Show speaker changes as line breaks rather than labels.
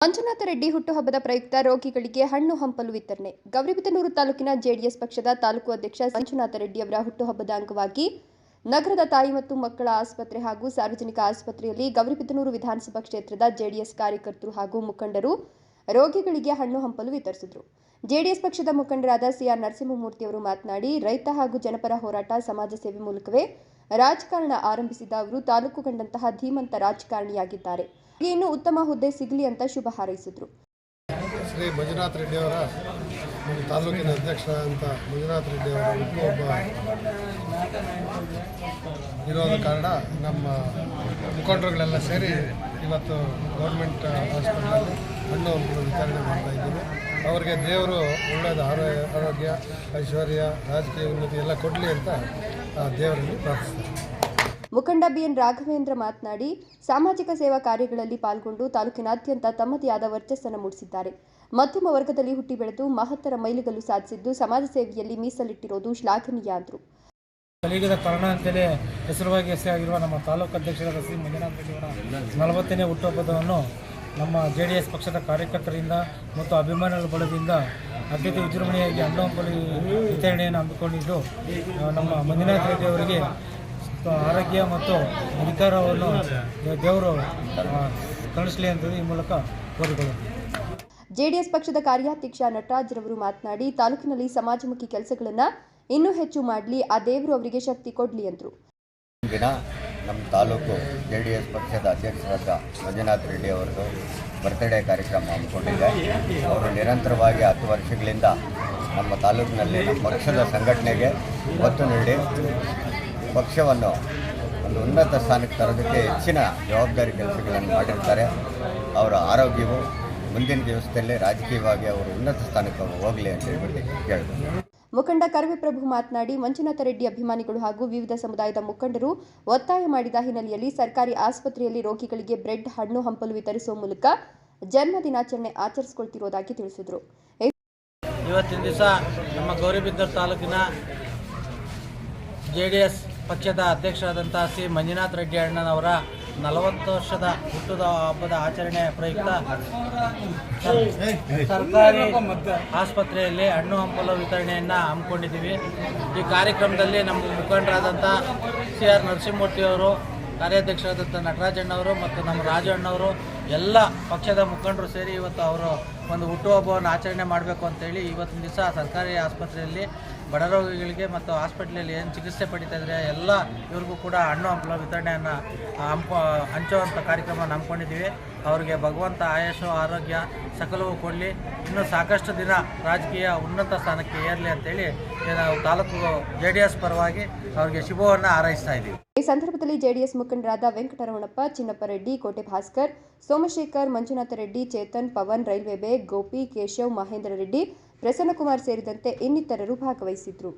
ಮಂಜುನಾಥ ರೆಡ್ಡಿ ಹುಟ್ಟುಹಬ್ಬದ ಪ್ರಯುಕ್ತ ರೋಗಿಗಳಿಗೆ ಹಣ್ಣು ಹಂಪಲು ವಿತರಣೆ. ಗೌರಿಬಿದನೂರು ತಾಲೂಕಿನ ಜೆಡಿಎಸ್ ಪಕ್ಷದ ತಾಲೂಕು ಅಧ್ಯಕ್ಷ ಮಂಜುನಾಥ ರೆಡ್ಡಿ ಅವರ ಹುಟ್ಟುಹಬ್ಬದ ಅಂಗವಾಗಿ ನಗರದ ತಾಯಿ ಮತ್ತು ಮಕ್ಕಳ ಆಸ್ಪತ್ರೆ ಹಾಗೂ ಸಾರ್ವಜನಿಕ ಆಸ್ಪತ್ರೆಯಲ್ಲಿ ಗೌರಿಬಿದನೂರು ವಿಧಾನಸಭಾ ಕ್ಷೇತ್ರದ ಜೆಡಿಎಸ್ ಕಾರ್ಯಕರ್ತರು ಹಾಗೂ ಮುಖಂಡರು ರೋಗಿಗಳಿಗೆ ಹಣ್ಣು ಹಂಪಲು ವಿತರಿಸಿದರು. ಜೆಡಿಎಸ್ ಪಕ್ಷದ ಮುಖಂಡರಾದ ಸಿಆರ್ ನರಸಿಂಹಮೂರ್ತಿ ಅವರು ಮಾತನಾಡಿ, ರೈತ ಹಾಗೂ ಜನಪರ ಹೋರಾಟ ಸಮಾಜ ಸೇವೆ ಮೂಲಕವೇ ರಾಜಕಾರಣ ಆರಂಭಿಸಿದ ಅವರು ತಾಲೂಕು ಕಂಡಂತಹ ಧೀಮಂತ ರಾಜಕಾರಣಿಯಾಗಿದ್ದಾರೆ. ಇನ್ನು ಉತ್ತಮ ಹುದ್ದೆ ಸಿಗಲಿ ಅಂತ ಶುಭ ಹಾರೈಸಿದ್ರು.
ಶ್ರೀ ಮಂಜುನಾಥ್ ರೆಡ್ಡಿಯವರ ಅವರ ತಾಲೂಕಿನ ಅಂತ ಮಂಜುನಾಥ್ ರೆಡ್ಡಿಯವರ ಹುಟ್ಟುಹಬ್ಬ ಇರೋದ ಕಾರಣ ನಮ್ಮ ಮುಖಂಡರುಗಳೆಲ್ಲ ಸೇರಿ ಇವತ್ತು ಗೌರ್ಮೆಂಟ್ ಹಾಸ್ಪಿಟಲಲ್ಲಿ ಹಣ್ಣು ಹಂಪಲು ವಿತರಣೆ ಮಾಡ್ತಾ ಇದ್ದೀವಿ. ಅವರಿಗೆ ದೇವರು ಒಳ್ಳೆಯದು ಆರೋಗ್ಯ ಆರೋಗ್ಯ, ಐಶ್ವರ್ಯ, ರಾಜಕೀಯ ಉನ್ನತಿ ಎಲ್ಲ ಕೊಡಲಿ ಅಂತ ದೇವರಲ್ಲಿ ಪ್ರಾರ್ಥಿಸ್ತಾರೆ.
ಮುಖಂಡ ಬಿಎನ್ ರಾಘವೇಂದ್ರ ಮಾತನಾಡಿ, ಸಾಮಾಜಿಕ ಸೇವಾ ಕಾರ್ಯಗಳಲ್ಲಿ ಪಾಲ್ಗೊಂಡು ತಾಲೂಕಿನಾದ್ಯಂತ ತಮ್ಮದೇ ಆದ ವರ್ಚಸ್ಸನ್ನು ಮೂಡಿಸಿದ್ದಾರೆ. ಮಧ್ಯಮ ವರ್ಗದಲ್ಲಿ ಹುಟ್ಟಿ ಬೆಳೆದು ಮಹತ್ತರ ಮೈಲಿಗಲ್ಲು ಸಾಧಿಸಿದ್ದು ಸಮಾಜ ಸೇವೆಯಲ್ಲಿ ಮೀಸಲಿಟ್ಟಿರೋದು ಶ್ಲಾಘನೀಯ ಅಂದರು.
ಕಲಿಯುಗದ ಕಾರಣ ಅಂತೇಳಿ ಹೆಸರುವಾಗಿ ಹೆಸರಾಗಿರುವ ನಮ್ಮ ತಾಲೂಕು ಅಧ್ಯಕ್ಷರಾದ ಶ್ರೀ ಮಂಜುನಾಥ ರೆಡ್ಡಿಯವರ ನಲವತ್ತನೇ ಹುಟ್ಟುಹಬ್ಬವನ್ನು ನಮ್ಮ ಜೆ ಡಿ ಎಸ್ ಪಕ್ಷದ ಕಾರ್ಯಕರ್ತರಿಂದ ಮತ್ತು ಅಭಿಮಾನಿಗಳ ಬಳದಿಂದ ಅತ್ಯಂತ ವಿಜೃಂಭಣೆಯಾಗಿ ಹಂಪಲು ವಿತರಣೆಯನ್ನು ಹಮ್ಮಿಕೊಂಡಿದ್ದು ನಮ್ಮ ಮಂಜುನಾಥ ರೆಡ್ಡಿ ಅವರಿಗೆ ಆರೋಗ್ಯ ಮತ್ತು ಅಧಿಕಾರವನ್ನು ದೇವರು ಕಳಿಸಲಿ ಅಂತ ಈ ಮೂಲಕ ಕೋರಿಕೊಳ್ಳುತ್ತೆ
ಜೆಡಿಎಸ್ ಪಕ್ಷದ ಕಾರ್ಯಾಧ್ಯಕ್ಷ ನಟರಾಜ್ರವರು ಮಾತನಾಡಿ, ತಾಲೂಕಿನಲ್ಲಿ ಸಮಾಜಮುಖಿ ಕೆಲಸಗಳನ್ನು ಇನ್ನೂ ಹೆಚ್ಚು ಮಾಡಲಿ, ಆ ದೇವರು ಅವರಿಗೆ ಶಕ್ತಿ ಕೊಡಲಿ ಎಂದರು
ದಿನ ನಮ್ಮ ತಾಲೂಕು ಜೆ ಡಿ ಎಸ್ ಪಕ್ಷದ ಅಧ್ಯಕ್ಷರಾದ ಮಂಜುನಾಥ್ ರೆಡ್ಡಿ ಅವರದು ಬರ್ತ್ಡೇ ಕಾರ್ಯಕ್ರಮ ಹಮ್ಮಿಕೊಂಡಿದೆ. ಅವರು ನಿರಂತರವಾಗಿ ಹತ್ತು ವರ್ಷಗಳಿಂದ ನಮ್ಮ ತಾಲೂಕಿನಲ್ಲಿ ನಮ್ಮ ಪಕ್ಷದ ಸಂಘಟನೆಗೆ ಒತ್ತು ನೀಡಿ ಪಕ್ಷವನ್ನು ಒಂದು ಉನ್ನತ ಸ್ಥಾನಕ್ಕೆ ತರೋದಕ್ಕೆ ಹೆಚ್ಚಿನ ಜವಾಬ್ದಾರಿ ಕೆಲಸಗಳನ್ನು ಮಾಡಿರ್ತಾರೆ. ಅವರ ಆರೋಗ್ಯವು ಮುಂದಿನ ದಿವಸದಲ್ಲಿ ರಾಜಕೀಯವಾಗಿ ಅವರು ಉನ್ನತ ಸ್ಥಾನಕ್ಕೆ ಹೋಗಲಿ ಅಂತ ಹೇಳ್ಬಿಟ್ಟು ಕೇಳ್ತಾರೆ
ಮುಖಂಡ ಕರವೆ ಪ್ರಭು ಮಾತನಾಡಿ, ಮಂಜುನಾಥ ರೆಡ್ಡಿ ಅಭಿಮಾನಿಗಳು ಹಾಗೂ ವಿವಿಧ ಸಮುದಾಯದ ಮುಖಂಡರು ಒತ್ತಾಯ ಮಾಡಿದ ಹಿನ್ನೆಲೆಯಲ್ಲಿ ಸರ್ಕಾರಿ ಆಸ್ಪತ್ರೆಯಲ್ಲಿ ರೋಗಿಗಳಿಗೆ ಬ್ರೆಡ್, ಹಣ್ಣು, ಹಂಪಲು ವಿತರಿಸುವ ಮೂಲಕ ಜನ್ಮ ದಿನಾಚರಣೆ ಆಚರಿಸಿಕೊಳ್ತಿರುವುದಾಗಿ ತಿಳಿಸಿದರು.
ಇವತ್ತಿನ ದಿವಸ ನಮ್ಮ ಗೌರಿಬಿದ್ದರ್ ತಾಲೂಕಿನ ಜೆ ಡಿ ಎಸ್ ಪಕ್ಷದ ಅಧ್ಯಕ್ಷರಾದಂಥ ಸಿ ಮಂಜುನಾಥ್ ರೆಡ್ಡಿ ಅಣ್ಣನವರ ನಲವತ್ತು ವರ್ಷದ ಹುಟ್ಟುದ ಹಬ್ಬದ ಆಚರಣೆ ಪ್ರಯುಕ್ತ ಸರ್ಕಾರಿ ಆಸ್ಪತ್ರೆಯಲ್ಲಿ ಹಣ್ಣು ಹಂಪಲು ವಿತರಣೆಯನ್ನು ಹಮ್ಮಿಕೊಂಡಿದ್ದೀವಿ. ಈ ಕಾರ್ಯಕ್ರಮದಲ್ಲಿ ನಮ್ಮ ಮುಖಂಡರಾದಂಥ ಸಿ ಆರ್ ನರಸಿಂಹಮೂರ್ತಿಯವರು ಕಾರ್ಯಾಧ್ಯಕ್ಷರಾದಂಥ ನಟರಾಜಣ್ಣವರು ಮತ್ತು ನಮ್ಮ ರಾಜಣ್ಣವರು ಎಲ್ಲ ಪಕ್ಷದ ಮುಖಂಡರು ಸೇರಿ ಇವತ್ತು ಅವರು ಒಂದು ಹುಟ್ಟುಹಬ್ಬವನ್ನು ಆಚರಣೆ ಮಾಡಬೇಕು ಅಂತೇಳಿ ಇವತ್ತಿನ ದಿವಸ ಸರ್ಕಾರಿ ಆಸ್ಪತ್ರೆಯಲ್ಲಿ ಬಡ ರೋಗಿಗಳಿಗೆ ಮತ್ತು ಹಾಸ್ಪಿಟ್ಲಲ್ಲಿ ಏನು ಚಿಕಿತ್ಸೆ ಪಡಿತಾ ಇದ್ದಾರೆ ಎಲ್ಲ ಇವ್ರಿಗೂ ಕೂಡ ಹಣ್ಣು ಹಂಪಲ ವಿತರಣೆಯನ್ನು ಹಂಪ ಹಂಚುವಂಥ ಕಾರ್ಯಕ್ರಮ ಹಮ್ಮಿಕೊಂಡಿದ್ದೀವಿ. ಅವರಿಗೆ ಭಗವಂತ ಆಯಸ್ಸು, ಆರೋಗ್ಯ ಸಕಲವೂ ಕೊಡಲಿ. ಇನ್ನೂ ಸಾಕಷ್ಟು ದಿನ ರಾಜಕೀಯ ಉನ್ನತ ಸ್ಥಾನಕ್ಕೆ ಏರಲಿ ಅಂತೇಳಿ ನಾವು ತಾಲೂಕು ಜೆ ಡಿ ಎಸ್ ಪರವಾಗಿ ಅವರಿಗೆ ಶುಭವನ್ನು ಹಾರೈಸ್ತಾ ಇದ್ದೀವಿ.
ಈ ಸಂದರ್ಭದಲ್ಲಿ ಜೆಡಿಎಸ್ ಮುಖಂಡರಾದ ವೆಂಕಟರಮಣಪ್ಪ ಚಿನ್ನಪ್ಪ ರೆಡ್ಡಿ ಕೋಟೆ ಭಾಸ್ಕರ್ ಸೋಮಶೇಖರ್ ಮಂಜುನಾಥ ರೆಡ್ಡಿ ಚೇತನ್, ಪವನ್, ರೈಲ್ವೆ ಬೇಗ್ ಗೋಪಿ, ಕೇಶವ್, ಮಹೇಂದ್ರ ರೆಡ್ಡಿ ಪ್ರಸನ್ನಕುಮಾರ್ ಸೇರಿದಂತೆ ಇನ್ನಿತರರು ಭಾಗವಹಿಸಿದ್ರು.